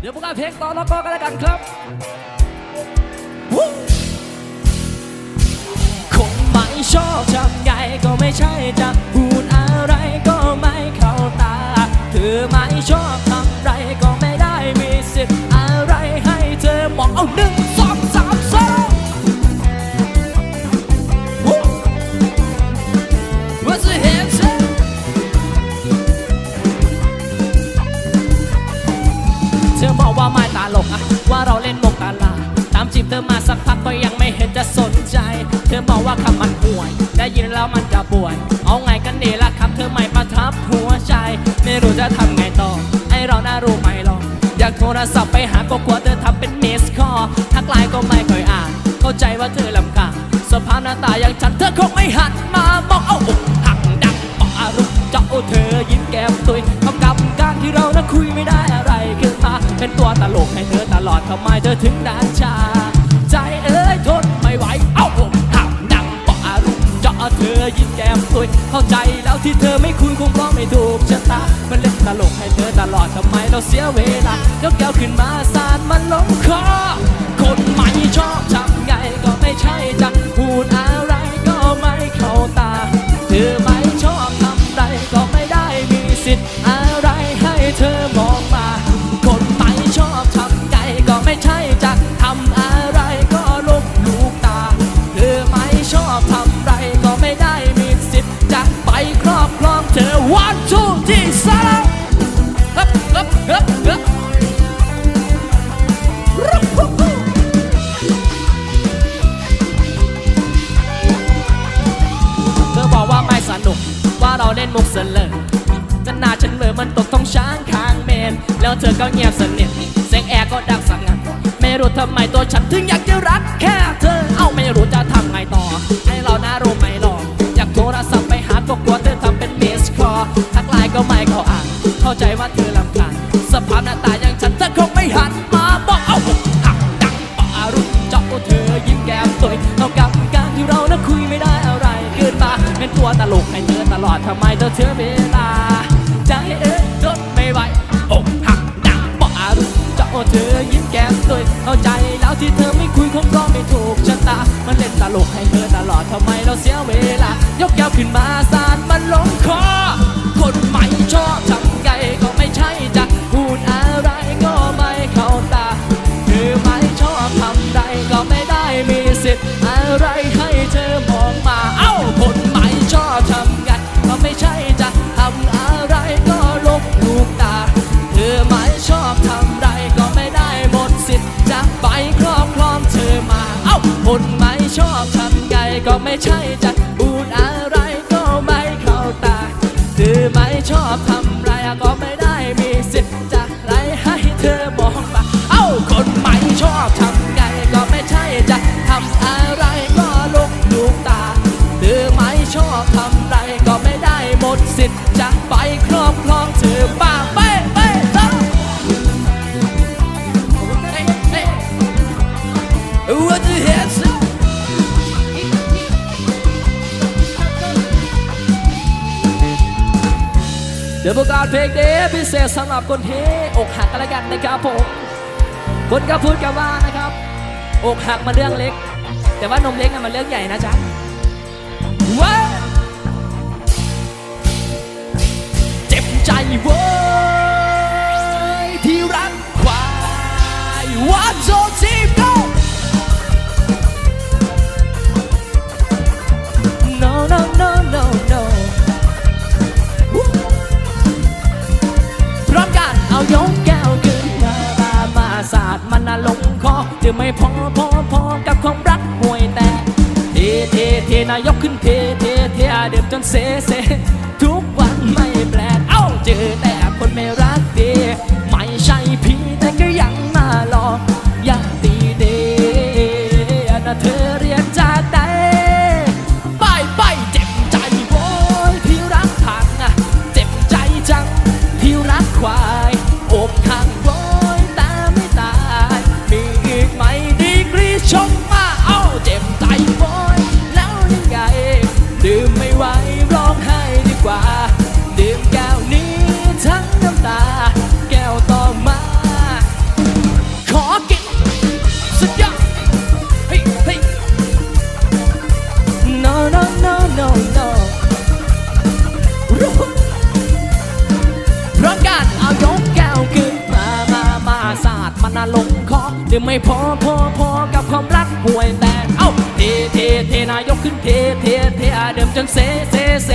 เดี๋ยวพวกเราเพลงต่อแล้วก็กันแล้วกันครับคงไม่ชอบทำไงก็ไม่ใช่จะพูดอะไรก็ไม่เข้าตาเธอไม่ชอบทำไร เราเล่นมกตาลาตามจีบเธอมาสักพักก็ยังไม่เห็นจะสนใจ เธอบอกว่าคำมันห่วย ได้ยินแล้วมันจะป่วย เอาไงกันดีล่ะครับเธอไม่ประทับหัวใจ ไม่รู้จะทำไงต่อ ไอเราน่ารู้ไหมหรอกอยากโทรศัพท์ไปหาก็กลัวเธอทำเป็นมิสคอทักไลน์ก็ไม่เคยอ่าน เข้าใจว่าเธอลำคาญสภาพหน้าตาอย่างฉันเธอคงไม่หันมามองเอาอกหักดังปารุกเจ้าเธอยิ้มแก้มตุย อถึงด่านชา ใจเอ้ยทนไม่ไหว เอาอกหักดังปารุกเจาะเธอยิ้มแก้มตุยเข้าใจแล้วที่เธอไม่คุยคงเพราะไม่ถูกชะตา มันเล่นตลกให้เธอตลอดทำไมเราเสียเวลายกแก้วขึ้นมาสาดมันลงคอคนไม่ชอบทำไงก็ไม่ใช่จะพูดอะ องเธอวันทูที่สามฮึบฮึบฮึบฮึบเธอบอกว่าไม่สนุกว่าเราเล่นมุกเสลอจะหน้าฉันเหมือนมันตกท้องช้างข้างเมน แล้วเธอก็เงียบสนิทเสียงแอร์ก็ดังสั่งงันไม่รู้ทำไมตัวฉันถึงอยากจะรักแค่ ก็ไม่เข้าอ่านเข้าใจว่าเธอลำคาญสภาพหน้าตาอย่างฉันเธอคงไม่หันมาบอกเอาหักดังปารุเจ้าเธอยิ้มแก้มตุยเท่ากับการที่เรานะคุยไม่ได้อะไรขึ้นมาเป็นตัวตลกให้เธอตลอดทำไมเธอเสียเวลาใจเอ้ยทนไม่ไหวอกหักดังปารุเจ้าเธอยิ้มแก้มตุยเข้าใจแล้วที่เธอไม่คุยคงเพราะไม่ถูกชะตามันเล่นตลกให้เธอตลอดทำไมเราเสียเวลายกแก้วขึ้นมาสา คนไม่ชอบทำไงก็ไม่ใช่จะ เดี๋ยวประกาศเพลงเดพิเศษสำหรับคนที่อกหักกันแล้วกันนะครับผมคนก็พูดกันว่านะครับ อกหักมาเรื่องเล็ก แต่ว่านมเล็กมันเรื่องใหญ่นะจ๊ะว้าเจ็บใจเว้ยที่รักควายว่าโจที คอจะไม่พอพอพอกับความรักห่วยแต่เทเทเทนายกขึ้นเทเทเทเดิมจนเซเซทุกวันไม่แปลกเอ้าเจอแต่คนไม่รักาลงคอดื่มไม่พอพอพอกับความรักห่วยแตกเอ้าเทเทเทนายกขึ้นเทเทเทอาเดิมจนเซเซเซ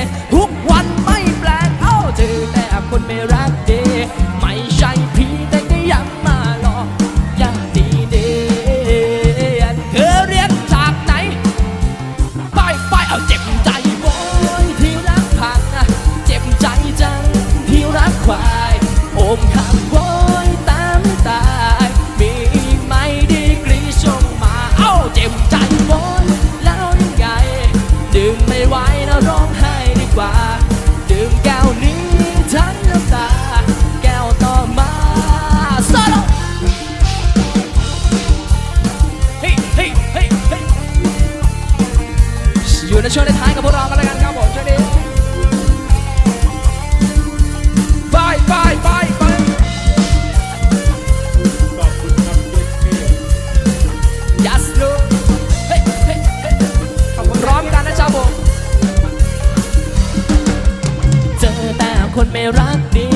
คนไม่รักดี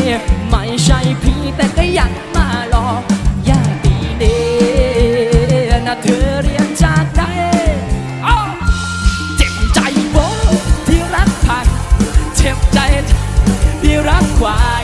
ไม่ใช่พี่แต่ก็ยังมาหลอกอย่าดีเดนะเธอเรียนจากไหนเจ็บใจโบที่รักพังเจ็บใจที่รักควาย